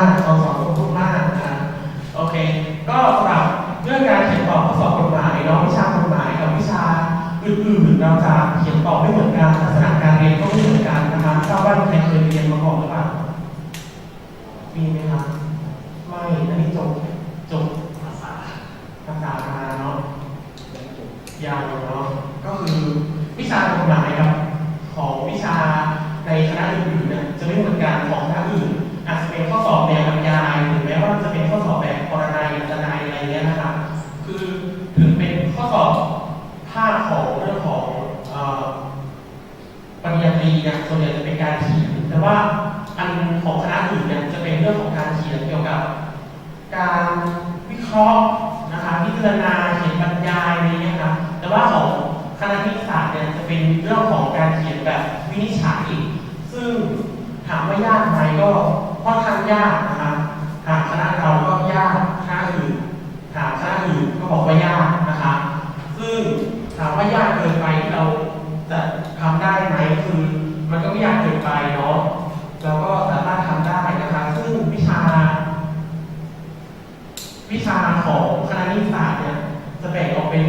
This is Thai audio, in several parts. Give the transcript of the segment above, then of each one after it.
ากขอสอนขอบคุณมางนะโอเค ก็สำหรับเรื่องการเขียนตอบข้อสอบกฎหมายเนาะวิชากฎหมายกับวิชาอื่นๆเราจะเขียนตอบไม่เหมือนกันลักษณะการเรียนก็ไม่เหมือนกันนะคะทราบว่าใครเคยเรียนมาก่อนหรือเปล่ามีไหมครับไม่อันนี้จบจบภาษาภาษามาเนาะ ยาวเนาะก็คือวิชากฎหมายครับของวิชาในคณะอื่นๆเนี่ยจะไม่เหมือนกันของคณะอื่น อาจจะเป็นข้อสอบแบบบรรยายหรือแม้ว่าจะเป็นข้อสอบแบบปรนัยอัตนัยอะไรเงี้ยนะครับ คือถึงเป็นข้อสอบภาคของเรื่องของเอ่อปริญญาตรีเนี่ยส่วนใหญ่จะเป็นการเขียนแต่ว่าอัน ของคณะอื่นเนี่ยจะเป็นเรื่องของการเขียนเกี่ยวกับ การวิเคราะห์นะคะพิจารณาเขียนบรรยายอะไรเงี้ยครับแต่ว่าของคณะนิติศาสตร์เนี่ยจะเป็นเรื่องของการเขียนแบบวินิจฉัยซึ่งถามว่ายากไหมก็ค่อนข้างยากนะครับถามคณะเราก็ยากคณะอื่นถามคณะอื่นก็บอกว่ายากนะคะซึ่งถามว่ายากเกินไปที่เราจะทำได้ไหมคือมันก็ไม่ยากเกินไปเนาะเราก็สามารถทำได้นะคะซึ่งวิชา วิชาของคณะนิติศาสตร์เนี่ยจะแบ่งออก เป็น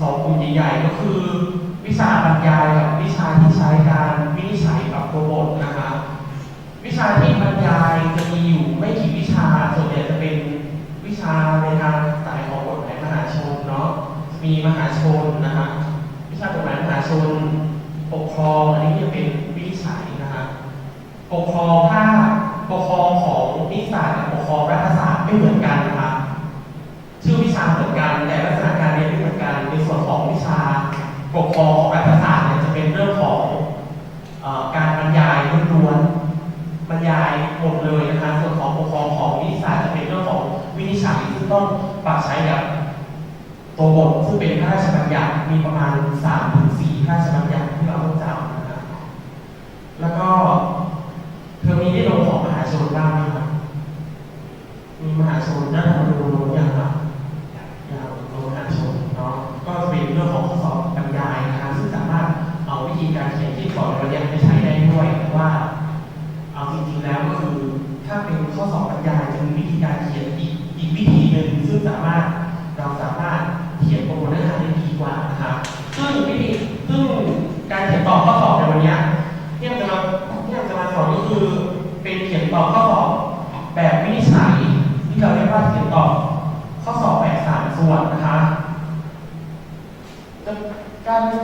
สองกลุ่มใหญ่ๆก็คือ วิชาบรรยายกับวิชาที่ใช้การวินิจฉัยกับตัวบทนะคะวิชาที่บรรยายจะมีอยู่ไม่กี่วิชาส่วนใหญ่จะเป็นวิชาในทางสายของกฎหมายมหาชนเนาะมีมหาชนนะคะวิชากฎหมายมหาชนปกครองอันนี้จะเป็นวินิจฉัยนะคะปกครองถ้าปกครองของนิสสาสตร์กับปกครองรัฐศาสตร์ไม่เหมือนกัน มีประมาณ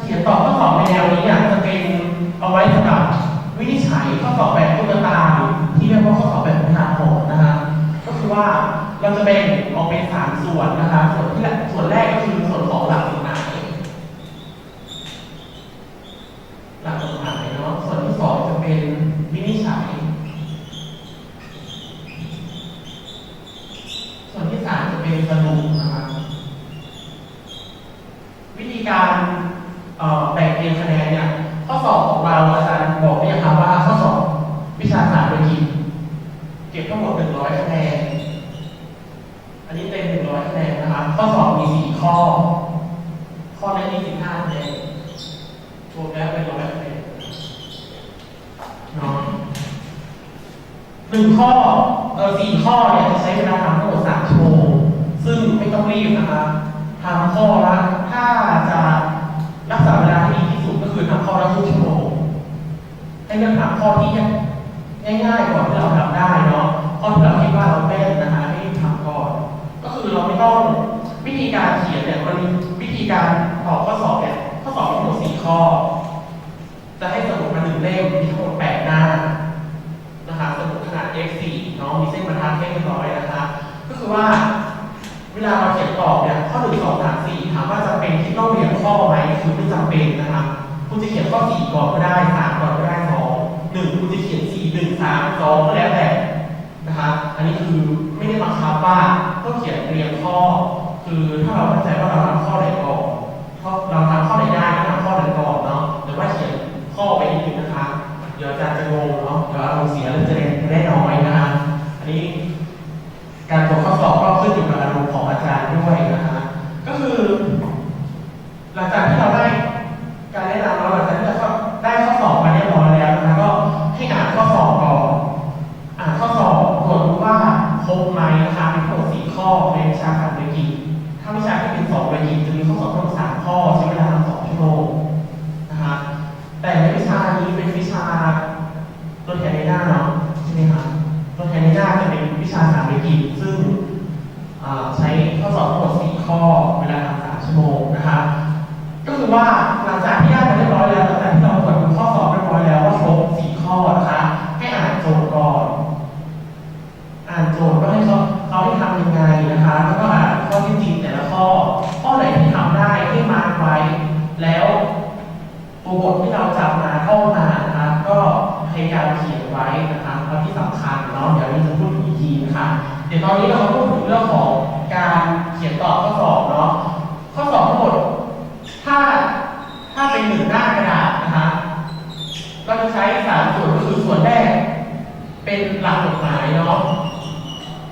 เขียนตอบข้อสอบในแนวนี้เนี่ยจะเป็นเอาไว้สำหรับวินิจฉัยข้อสอบแบบตุ๊กตารที่เรียกว่าข้อสอบแบบพื้นฐานหกนะคะก็คือว่าเราจะแบ่งออกเป็นสามส่วนนะคะส่วนที่ส่วนแรกก็คือส่วนของหลักสูตรมาย หลักกฎหมายเนาะ ส่วนที่สองจะเป็นวินิจฉัย ส่วนที่สามจะเป็นสรุปนะครับ วิธีการเอ่อแบ่งเรียงคะแนนเนี่ย ข้อสอบของเราอาจารย์บอกได้ยังครับว่าข้อสอบวิชาศาสตร์โดยกิจเก็บทั้งหมด100คะแนน อันนี้เป็น100คะแนนนะครับ ข้อสอบมี 4 ข้อ ข้อแรกมี15คะแนนรวมแล้วเป็น100คะแนนเนาะ หนึ่งข้อเออสี่ข้อเนี่ยจะใช้เวลาทำทั้งหมด3ชั่วโมงซึ่งไม่ต้องรีบนะครับทำข้อละถ้าจะรักษาเวลาที่ดีที่สุดก็คือทำข้อละครึ่งชั่วโมงให้เลือกถามข้อที่ง่ายๆก่อนที่เราทำได้เนาะข้อที่เราคิดว่าเราแม่นนะคะให้ทำก่อนก็คือเราไม่ต้องวิธีการเขียนเนี่ยมันวิธีการตอบข้อสอบเนี่ยข้อสอบมีทั้งหมดสี่ข้อ จะให้สมุดมาหนึ่งเล่มมีทั้งหมดแปดหน้า นะคะสมุดขนาด F4 เนาะ มีเส้นบรรทัดให้เรียบร้อยนะคะก็คือว่า เวลาเราเขียนตอบเนี่ยข้อหนึ่งสองสามสี่ถามว่าจะเป็นที่ต้องเรียงข้อไหมคือไม่จำเป็นนะครับคุณจะเขียนข้อสี่ก่อนก็ได้สามก่อนก็ได้สองหนึ่งคุณจะเขียนสี่หนึ่งสามสองก็แล้วแต่นะคะอันนี้คือไม่ได้บังคับว่าต้องเขียนเรียงข้อ คือถ้าเราเข้าใจว่าเราทำข้อไหนก่อนเราทำข้อไหนได้ก็ทำข้อนั้นก่อนเนาะหรือว่าเขียนข้อไปนิดนึงนะคะ เดี๋ยวอาจารย์จะงงเนาะเดี๋ยวอารมณ์เสียแล้วจะเรียนได้น้อยนะคะอั นี้ การตรวจข้อสอบก็ขึ้นอยู่กับอารมณ์ของอาจารย์ด้วยนะฮะก็คือ หลังจากที่เราได้การแนะนำเราหลังจากที่เราได้ข้อสอบมาเรียบร้อยแล้วนะคะก็ให้อ่านข้อสอบก่อนอ่านข้อสอบตรวจดูว่าครบไหมนะคะมีทั้งหมดสี่ข้อในวิชาการธุรกิถ้าวิชาที่เป็นสองธุรกิจจะมีข้อสอบทั้งสามข้อใช้เวลาทั้งสองชั่วโมง คะเดี๋ยวตอนนี้เรามาพูดถึงเรื่องของการเขียนตอบข้อสอบเนาะข้อสอบทั้งหมดถ้าถ้าเป็นหนึ่งหน้ากระดาษนะคะก็จะใช้สามส่วนก็คือส่วนแรก เป็นหลักกฎหมายเนาะ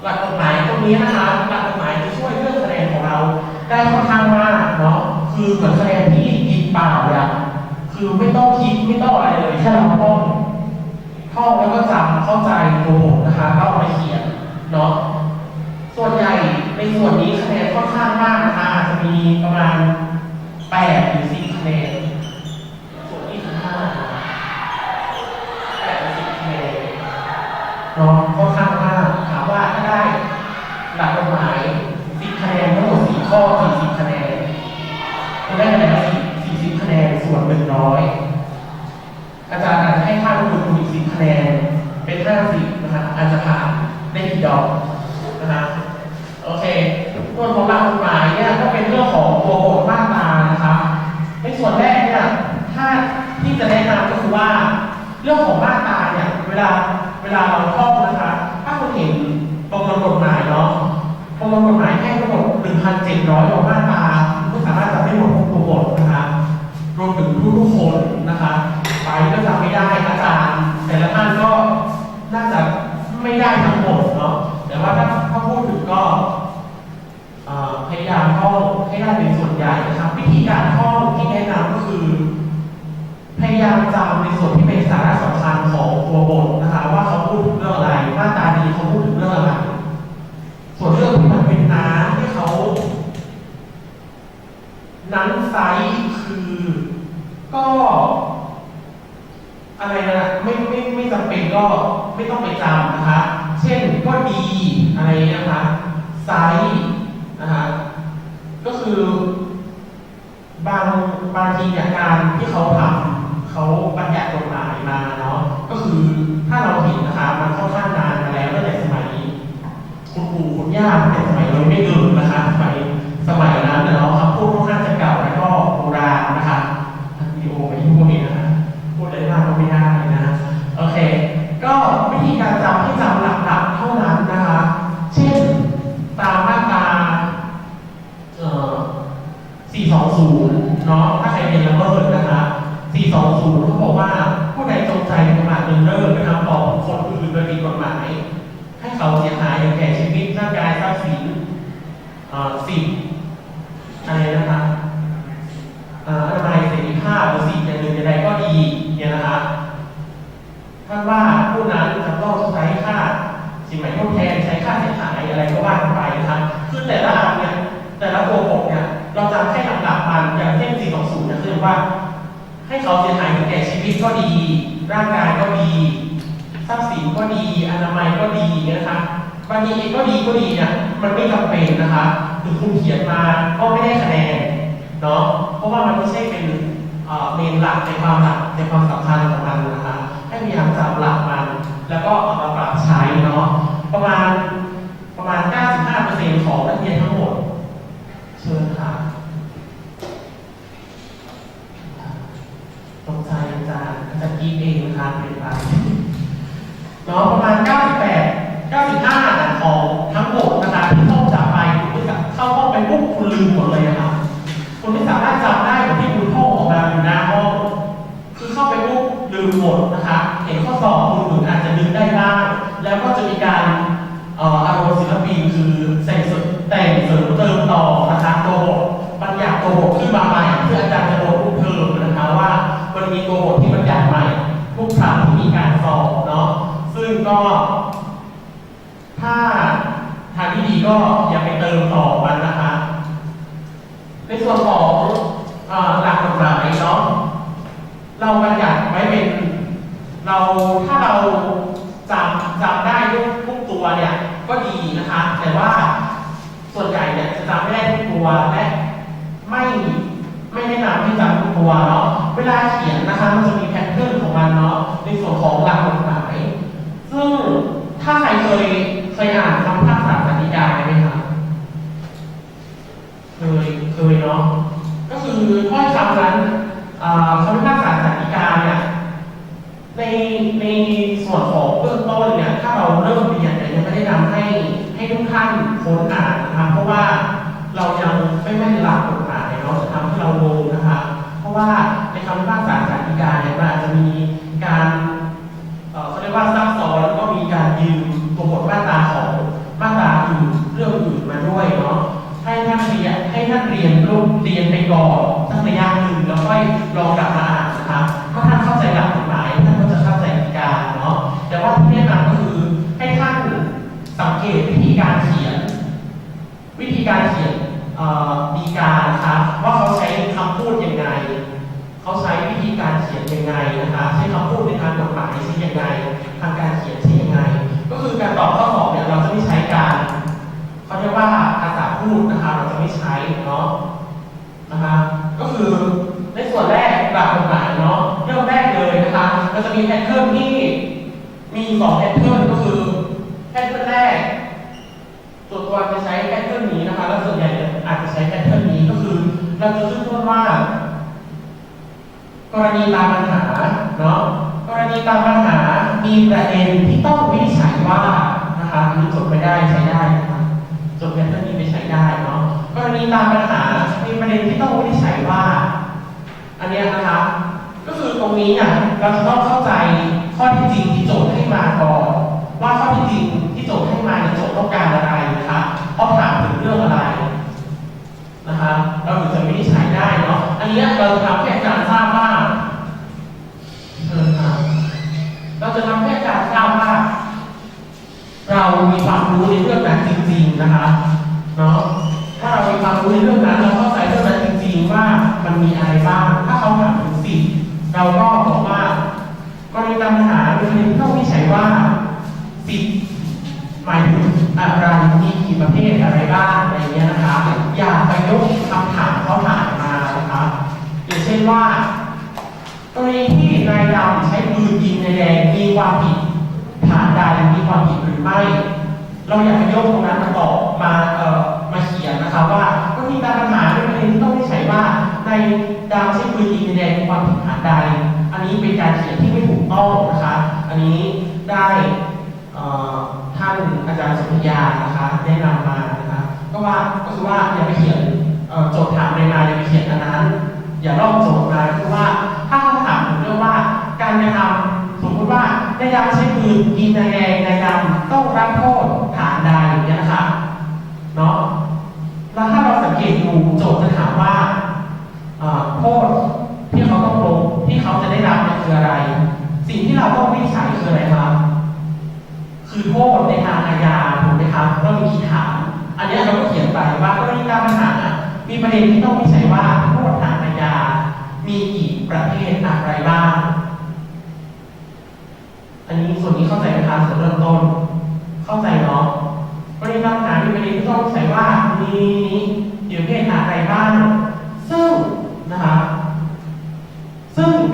หลักกฎหมายตรงนี้นะคะหลักกฎหมายจะช่วยเรื่องคะแนนของเราได้ค่อนข้างมากเนาะคือเหมือนคะแนนที่กินเปล่าเลยอะคือไม่ต้องคิดไม่ต้องอะไรเลยแค่เราต้องท่องแล้วก็จำเข้าใจตัวบทนะคะแล้วเอาไปเขียน เนาะส่วนใหญ่ในส่วนนี้คะแนนค่อนข้างมากนะคะอาจจะมีประมาณ8หรือ10คะแนนส่วนนี้คือ5 8หรือ10คะแนนเนาะค่อนข้างมากถามว่าถ้าได้หลักกฎหมาย10คะแนนทั้งหมด4ข้อ40คะแนนจะได้คะแนนละ4 40คะแนนส่วน100อยอาจารย์อาจจะให้ค่าลงทุนคุณอีก10คะแนนเป็น50นะคะอาจจะผ่าน ได้กี่ดอกนะคะโอเคส่วนของหลักกฎหมายเนี่ยก็เป็นเรื่องของตัวบทมาตรานะคะในส่วนแรกเนี่ยถ้าที่จะแนะนำก็คือว่า เรื่องของมาตราเนี่ยเวลาเวลาเราท่องนะคะถ้าคุณเห็นประมวลกฎหมายเนาะประมวลกฎหมายให้ทั้งหมด1,700กว่ามาตราคุณสามารถจำได้หมดทุกตัวบทนะคะรวมถึงทุกๆคนนะคะไปก็จำไม่ได้อาจารย์ แต่ละท่านก็น่าจะไม่ได้ทั้งหมดเนาะแต่ว่าถ้าถ้าพูดถึงก็ เอ่อพยายามท่องให้ได้เป็นส่วนใหญ่นะครับ วิธีการท่องที่แนะนำก็คือ พยายามจำในส่วนที่เป็นสาระสำคัญของตัวบทนะคะว่าเขาพูดถึงเรื่องอะไรมาตรานี้เขาพูดถึงเรื่องอะไร ส่วนเรื่องที่มันเป็นน้ำที่เขานั้นไซส์คือ ก็ อะไรนะไม่ไม่ไม่จำเป็นก็ไม่ต้องไปจำนะคะ เช่นก็ดีอะไรนะคะไซส์นะคะก็คือบางบางทีเนี่ยการที่เขาทำเขาบัญญัติกฎหมายมาเนาะก็คือถ้าเราเห็นนะคะมันค่อนข้างนานมาแล้วตั้งแต่สมัย คุณปู่คุณ ย่าตั้งแต่สมัยเราไม่เกิดนะคะไฟยสมัยนั้นเนาะคำพูดค่อนข้างจะเก่าแล้วก็โบราณนะคะทำวิดีโอไปที่พวกนี้นะคะ พูดอะไรมากก็ไม่ได้นะ โอเค ก็วิธีการจำให้จำหลักๆเท่านั้นนะคะ เช่น ตามมาตราเอ่อ420 เนาะ ถ้าใครเรียนละเมิดนะคะ 420เขาบอกว่าผู้ใดจงใจประมาทเลินเล่อกระทำต่อบุคคลอื่นโดยผิดกฎหมาย ให้เขาเสียหายอย่างแก่ชีวิตร่างกายทรัพย์สินเอ่อสิทธิ์อะไรนะคะ เอ่ออนามัยเสรีภาพหรือสิ่งอย่างหนึ่งอย่างใดก็ดีเนี่ยนะคะท่านว่าผู้นั้นจะต้องใช้ค่าสิ่งใหม่ทดแทนใช้ค่าเสียหายอะไรก็ว่ากันไปนะคะคือแต่ละอันเนี่ยแต่ละตัวบทเนี่ยเราจำแค่หลักๆมันอย่างเช่น4 2 0เนี่ยคือว่า ให้เขาเสียหายถึงแก่ชี วิตก็ดี ร่างกายก็ดีทรัพย์สินก็ดี อนามัยก็ดีนะคะบางทีเองก็ดีก็ดีเนี่ยมันไม่จำเป็นนะคะถึงคุณเขียนมาก็ไม่ได้คะแนนเนาะเพราะว่ามันไม่ใช่เป็นเมนหลักในความหลักในความสำคัญของมันนะคะให้พยายามจับหลักมัน แล้วก็เอามาปรับใช้เนาะประมาณประมาณ 95%ของนักเรียนทั้งหมด เชิญค่ะตรงใจอาจารย์อาจารย์ กีเองนะคะเป็นไปเนาะประมาณ 98 95ของทั้งหมดนะคะที่ท่องจำไปคุณเข้าห้องไปปุ๊บคุณลืมหมดเลยนะคะคุณไม่สามารถจำได้เหมือนที่คุณท่องออกมาอยู่หน้าห้องคือเข้าไปปุ๊บลืมหมดนะคะเห็นข้อสอบคุณถึงอาจจะลืมได้บ้างแล้วก็จะมีการอารมณ์ศิลปินคือใส่สริมแต่งเสริมเติมต่อนะคะตัวบทบัญญัติตัวบทขึ้นมาใหม่เพื่ออาจารย์จะโดนทุกเทอมนะคะว่ามันมีตัวบทที่บัญญัติใหม่ ทุ ก็ ถ้าทางที่ดีก็อย่าไปเติมต่อมันนะคะในส่วนของเอ่อหลักกฎหมายเนาะเราบัญญัติไว้เป็น เราถ้าเราจำจำได้ทุกทุกตัวเนี่ยก็ดีนะคะ แต่ว่าส่วนใหญ่เนี่ยจะจำไม่ได้ทุกตัวและไม่ไม่แนะนำให้จำทุกตัวเนาะเวลาเขียนนะคะมันจะมีแพทเทิร์นของมันเนาะในส่วนของหลักกฎหมาย ซึ่งถ้าใครเคยเคยอ่านคำพิพากษาสันติกาไหมคะ เคยเคยเนาะ ก็คือถ้อยคำนั้นอ่าคำพิพากษาสันติกาเนี่ยในในส่วนของเบื้องต้นเนี่ยถ้าเราเริ่มเรียนเนี่ยยังไม่ได้นำให้ให้ทุกท่านค้นอ่านนะครับเพราะว่าเรายังไม่แม่นหลักกฎหมายเนาะจะทำให้เรางงนะคะ เพราะว่าในคำพิพากษาสันติกาเนี่ยมันอาจจะมีการ เอ่อเขาเรียกว่าซับซ้อนแล้วก็มีการยืมตัวบทมาตราของมาตราอื่นเรื่องอื่นมาด้วยเนาะให้ท่านเรียนให้ท่านเรียนรูปเรียนไปก่อนสักระยะหนึ่งแล้วค่อยลองกลับมาอ่านนะครับเมื่อท่านเข้าใจหลักกฎหมายท่านก็จะเข้าใจกติกาเนาะแต่ว่าที่แนะนำก็คือให้ท่านสังเกตวิธีการเขียน วิธีการเขียนเอ่อดีกานะครับว่าเขาใช้คำพูดยังไง เขาใช้วิธีการเขียนยังไงนะคะใช้คำพูดในทางกฎหมายใช้ยังไง ทางการเขียนใช้ยังไง ก็คือการตอบข้อสอบเนี่ยเราจะไม่ใช้การเขาเรียกว่าภาษา พูดนะคะเราจะไม่ใช้เนาะนะคะก็คือในส่วนแรกหลักกฎหมายเนาะเริ่มแรกเลยนะคะเราจะมีแพทเทิร์นที่มีสองแพทเทิร์นก็คือแพทเทิร์นแรกส่วนตัวจะใช้แพทเทิร์นนี้นะคะแล้วส่วนใหญ่อาจจะใช้แพทเทิร์นนี้ก็คือ เราจะขึ้นต้นว่ากรณีตามปัญหาเนาะกรณีตามปัญหามีประเด็นที่ต้องวินิจฉัยว่านะคะอันนี้จดไม่ได้ใช้ ตามปัญหา มีประเด็นที่ต้องวินิจฉัยว่า อันนี้นะคะก็คือตรงนี้เนี่ยเราจะต้องเข้าใจข้อที่จริงที่โจทย์ให้มาก่อนว่าข้อที่จริงที่โจทย์ให้มาเนี่ยโจทย์ต้องการอะไรนะคะเขาถามถึงเรื่องอะไรนะคะเราถึงจะวินิจฉัยได้เนาะอันนี้เราจะทำแค่การทราบว่าเชิญค่ะเราจะทำแค่การทราบว่าเรามีความรู้ในเรื่องนั้นจริง ๆนะคะเนาะ เราก็บอกว่ากรณีตามปัญหาเป็นประเด็นที่ต้องวินิจฉัยว่าสิทธิ์หมายถึงอะไรมีกี่ประเภทอะไรบ้างอะไรเงี้ยนะคะอย่าไปยกคำถามเข้าถามมานะคะอย่างเช่นว่ากรณีที่นายดำใช้ปืนยิงนายแดงมีความผิดฐานใดมีความผิดหรือไม่ เราอยากไปยกตรงนั้นมาตอบมาเอ่อมาเขียนนะคะว่าก็มีการปัญหาในประเด็นที่ต้องวินิจฉัยว่า ในายดำใช้ปืนยิงนแดงมีความผิดฐานใด อันนี้เป็นการเขียนที่ไม่ถูกต้องนะคะ อันนี้ได้ท่านอาจารย์สุริยานะคะแนะนำมานะคะก็ว่าก็คือว่าอย่าไปเขียนโจทย์ถามในมาอย่าไปเขียนอันนั้น อย่าลอกโจทย์มาคือว่าถ้าเขาถามถึงเรื่องว่าการกระทำสมมติว่าในายดำใช้ปืนยิงนายแดงนายดำต้องรับโทษฐานใดอย่างเงี้นะคะเนาะแล้วถ้าเราสังเกตดูโจทย์จะถามว่า โทษที่เขาต้องลงที่เขาจะได้รับเนี่ยคืออะไร สิ่งที่เราต้องวิจัยคืออะไรครับ คือโทษในทางอาญาถูกไหมครับก็มีขีดถามอันนี้เราก็เขียนไปว่ากรณีการปัญหามีประเด็นที่ต้องวิจัยว่าโทษทางอาญา มีกี่ประเภทอะไรบ้างอันนี้ส่วนนี้เข้าใจไหมครับส่วนเริ่มต้น เข้าใจเนาะกรณีการปัญหามีประเด็นที่ต้องวิจัยว่ามีกี่ประเภทอะไรบ้างซึ่ง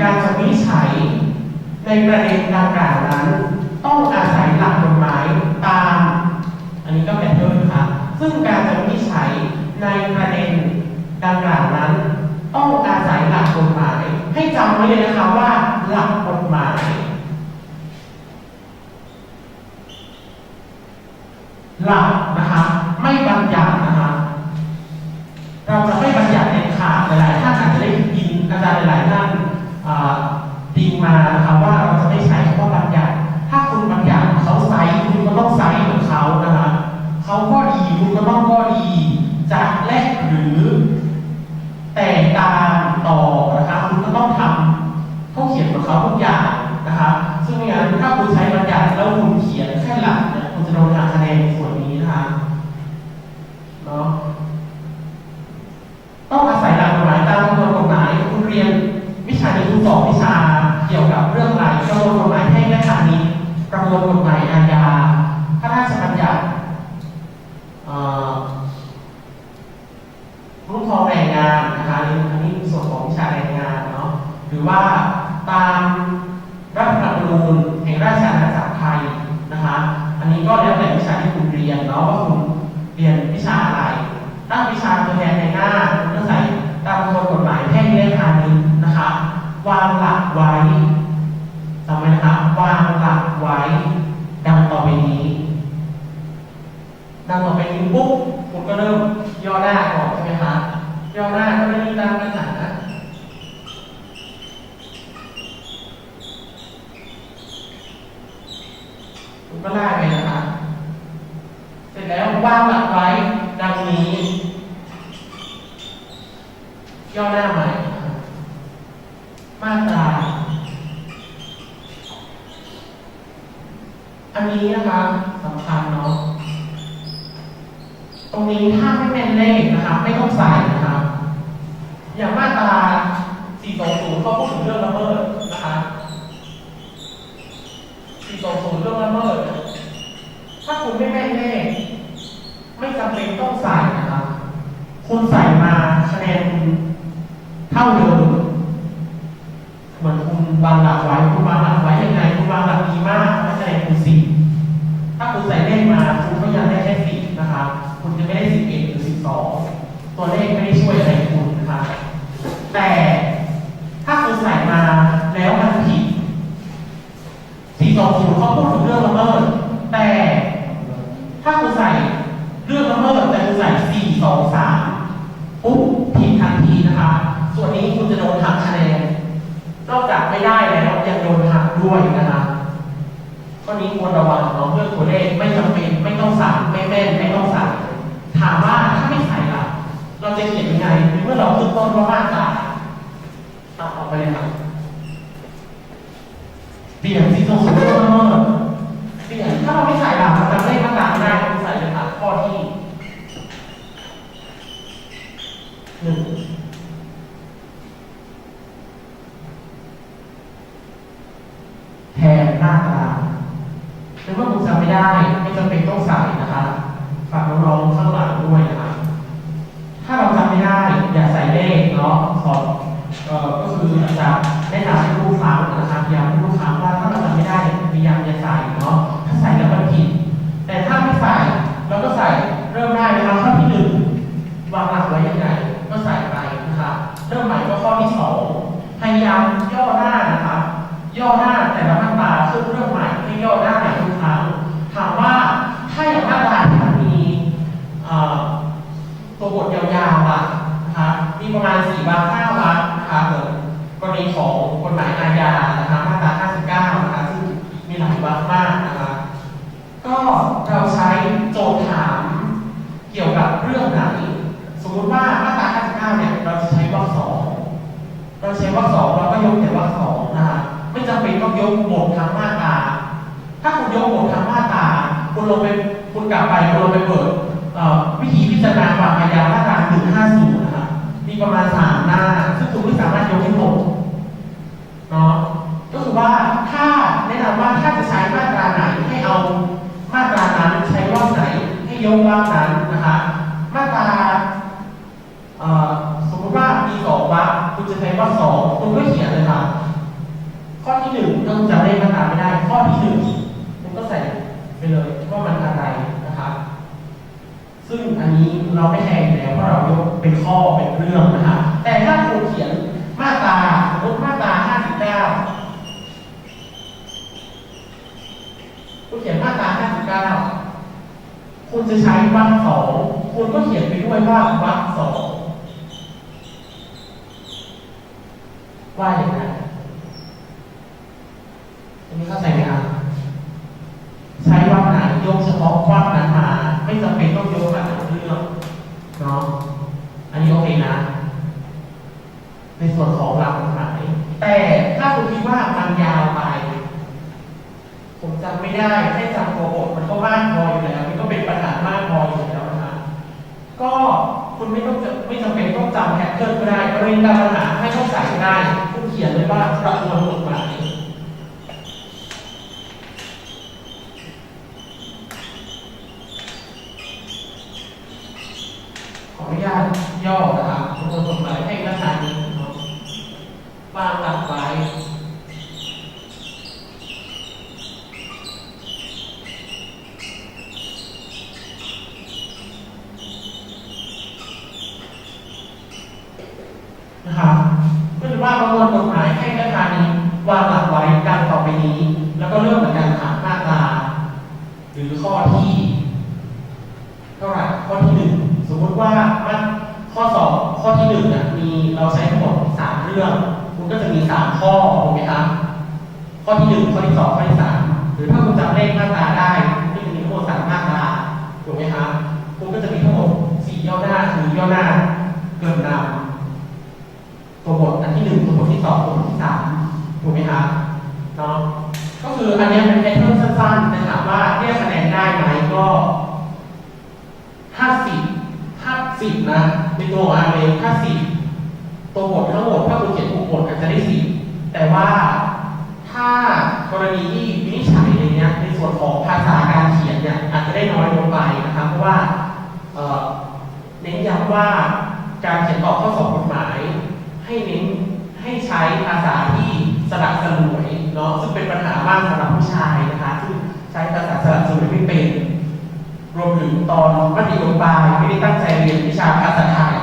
การจะวิจัยในประเด็นดังกล่าวนั้น ต้องอาศัยหลักกฎหมายตาม อันนี้ก็เป็นเพิ่มค่ะซึ่งการจะวิจัยในประเด็นดังกล่าวนั้น ต้องอาศัยหลักกฎหมาย ให้จำไว้เลยนะคะว่าหลักกฎหมาย หลักนะคะ ไม่บัญญัตินะคะ เราจะไม่บัญญัติเด็ดขาดหลายๆท่านอาจจะได้ยินอาจารย์หลายๆท่านอ่าติงมานะคะว่าเราจะไม่ใช้คำว่าบัญญัติ ถ้าคุณบัญญัติเขาไซส์คุณก็ต้องไซส์เหมือนเขานะคะเขาก็ดีคุณก็ต้องก็ดีจะและหรือ แต่ตามต่อนะคะคุณก็ต้องทำเขาเขียนของเขาทุกอย่างนะคะ ซึ่งไม่งั้นถ้าคุณใช้บัญญัติแล้วคุณเขียนแค่หลักเนี่ยคุณจะโดนหักคะแนนในส่วนนี้นะคะ ยนเนาะว่าคุณเรียนวิชาอะไร ถ้าวิชาตัวแทนในหน้าคุณก็ใส่ตามประมวลกฎหมายแพ่งเลขานี้นะคะ วางหลักไว้จำไว้นะคะวางหลักไว้ ดังต่อไปนี้ ดังต่อไปนี้ปุ๊บคุณก็เริ่มย่อหน้าก่อนใช่ไหมคะ ย่อหน้าก็ไม่ได้ตามปัญหาคุณก็ไล่ไปนะคะเสร็จแล้ววางหลักไว้ดังนี้ ย่อหน้าใหม่มาตราอันนี้นะคะสำคัญเนาะ ตรงนี้ถ้าไม่แม่นเลขนะครับไม่ต้องใส่ รางมาตา420 เขาพูดถึงเรื่องละเมิดนะคะ 420 เรื่องละเมิด ถ้าคุณไม่แม่นเลขไม่จำเป็นต้องใส่นะครับ คุณใส่มาคะแนนเท่าเดิมเหมือนคุณวางหลักไว้ คุณวางหลักไว้ยังไง คุณวางหลักดีมากคะแนนคุณสี่ถ้าคุณใส่เลขมาคุณก็ยังได้แค่สิบนะครับ คุณจะไม่ได้สิบเอ็ดหรือสิบสองตัวเลขไม่ได้ช่วยอะไรคุณนะครับ แต่ถ้าคุณใส่มาแล้วมันผิดสี่สองศูนย์เขาพูดถึงเรื่องละเมิดแต่ ถ้าคุณใส่เรื่องละเมิดแต่คุณใส่สี่สองสามปุ๊บผิดทันทีนะคะ ส่วนนี้คุณจะโดนหักคะแนน นอกจากไม่ได้แล้วยังโดนหักด้วยนะคะข้อนี้ควรระวังเนาะเรื่องตัวเลขไม่จำเป็นไม่ต้องใส่ไม่แม่นไม่ต้องใส่ถามว่าถ้าไม่ใส่ล่ะ เรา จะเขียนยังไงเมื่อเราขึ้นต้นว่ามาตราตัดออกไปเลยค่ะเปลี่ยนสีส้มเรื่องละเมิดเปลี่ยนถ้าเราไม่ใส่ล่ะมันจำเลขมาตราไม่ได้ใส่เลยค่ะข้อที่หนึ่งแทนหน้าตาหรือว่าคุณจำไม่ได้ไม่จำเป็นต้องใส่ ถ้าคุณยกหมดทั้งมาตา คุณลงไปคุณกลับไปคุณลงไปเปิดวิธีพิจารณาความอาญามาตรา150นะคะมีประมาณสามหน้า ซึ่งคุณไม่สามารถยกให้หมดเนาะก็คือว่าถ้าแนะนำว่าถ้าจะใช้มาตราไหนให้เอามาตรานั้นใช้วรรคไหนให้ยกวรรคนั้นนะคะมาตราสมมติว่ามีสองวรรคคุณจะใช้วรรคสองคุณก็เขียนเลยค่ะข้อที่หนึ่งก็จำเลขมาตราไม่ได้ ข้อที่หนึ่ง ก็ใส่ไปเลยว่ามันอะไรนะครับ ซึ่งอันนี้เราไม่แทนอยู่แล้วเพราะเรายกเป็นข้อเป็นเรื่องนะครับแต่ถ้าคุณเขียนมาตราสมมติมาตราห้าสิบเก้าคุณเขียนมาตราห้าสิบเก้าคุณจะใช้วรรคสองคุณก็เขียนไปด้วยว่าวรรคสองว่าอย่างไรอันนี้เข้าใจไหมครับ ใช้วรรคไหนยกเฉพาะควรรคนั้นมาไม่จำเป็นต้องยกมาทั้งเรื่องเนาะอันนี้โอเคนะ ในส่วนของหลักกฎหมายแต่ถ้าคุณคิดว่ามันยาวไป ผมจำไม่ได้แค่จำตัวบทมันก็มากพออยู่แล้ว มันก็เป็นปัญหามากพออยู่แล้วนะครับก็คุณไม่ต้องจะไม่จำเป็นต้องจำแพทเทิร์นก็ได้กรณีตามปัญหาไม่ต้องใส่ก็ได้ คุณเขียนเลยว่าประมวลกฎหมายขออนุญา ตย่อนะครับประมวลกฎหมายให้ลักษณะนี้เนาะวางหลักไว้ ว ว่าประมวลกฎหมายให้ประธานนี้วางหลักไว้ดังต่อไปนี้ แล้วก็เริ่มเหมือนกันค่ะมาตรา หรือข้อที่ เท่าไหร่ข้อที่หนึ่งสมมติว่ามันข้อสองข้อที่หนึ่งเนี่ยมีเราใช้ทั้งหมดสาม เรื่อง คุณก็จะมีสามข้อถูกไหมครับ ข้อที่หนึ่งข้อที่สองข้อที่สามหรือถ้าคุณจำเลขมาตาได้คุณก็จะมีทั้งหมดสามมาตาถูกไหมครับ คุณก็จะมีทั้งหมดสี่ย่อหน้าคือย่อหน้าเกินนำตัวบทอันที่หนึ่งตัวบทที่สองตัวบทที่สามถูกไหมครับเนาะก็คืออันนี้เป็นแพทเทิร์นสั้นๆนะครับว่าเรียกคะแนนได้ไหมก็ถ้าสิบถ้าสิบนะในตัวของอาเองถ้าสิบ ตัวบททั้งหมดถ้าคุณเขียนถูกบทอาจจะได้สิบแต่ว่าถ้ากรณีที่วินิจฉัยในเนี้ยในส่วนของภาษาการเขียนเนี่ยอาจจะได้น้อยลงไปนะครับเพราะว่าเน้นย้ำว่าการเขียนตอบข้อสอบกฎหมาย ให้เน้นให้ใช้ภาษาที่สลับสลวยเนาะซึ่งเป็นปัญหามากสำหรับผู้ชายนะคะซึ่งใช้ภาษาสลับสลวยไม่เป็นรวมถึงตอนมัธยมปลายไม่ได้ตั้งใจเรียนวิชาภาษาไทย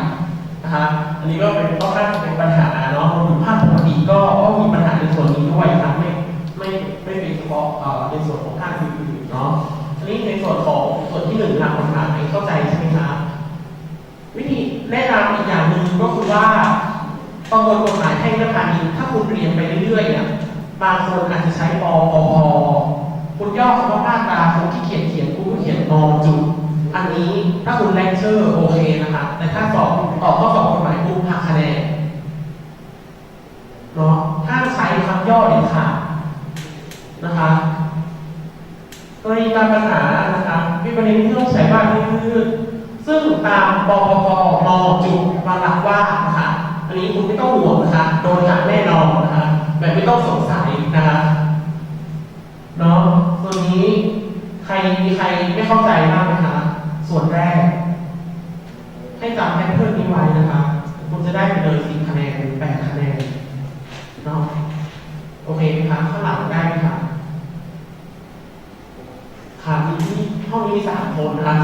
นะคะ อันนี้ก็เป็นก็น่าจะเป็นปัญหาเนาะรวมถึงภาคปกติก็ก็มีปัญหาในส่วนนี้ด้วยครับไม่ไม่ไม่เป็นเฉพาะเอ่อในส่วนของภาคอื่นๆเนาะอันนี้ในส่วนของส่วนที่หนึ่งหลักกฎหมาเข้าใจใช่ไหมครับวิธีแนะนำอีกอย่างหนึ่งก็คือว่าประมวลกฎหมายให้นักการเรียนถ้าคุณเรียนไปเรื่อยๆเนี่ยบางคนอาจจะใช้ปอปพคุณย่อคำว่ามาตราคุณที่เขียนเขียนคุณเขียนนอจุดอันนี้ถ้าคุณเลคเชอร์โอเคนะคะแต่ถ้าสอบตอบข้อสอบกฎหมายคุณหักคะแนนเนาะห้ามใช้คำย่อเด็ดขาดนะคะกรณีการปัญหานะคะ มีประเด็นที่ต้องใช้มากที่สุดซึ่งตามปปปนจุดมาหลักว่านะคะอันนี้คุณไม่ต้องห่วงนะคะโดนหักแน่นอนนะคะแบบไม่ต้องสงสัยนะคะเนาะส่วนนี้ใครมีใครไม่เข้าใจบ้างไหมคะส่วนแรก ให้จำแพทเทิร์นนี้ไว้นะคะ คุณจะได้ไปเลยสิคะแนนหรือแปดคะแนนเนาะโอเคไหมคะข้างหลังได้ไห มีสามคนนะคะ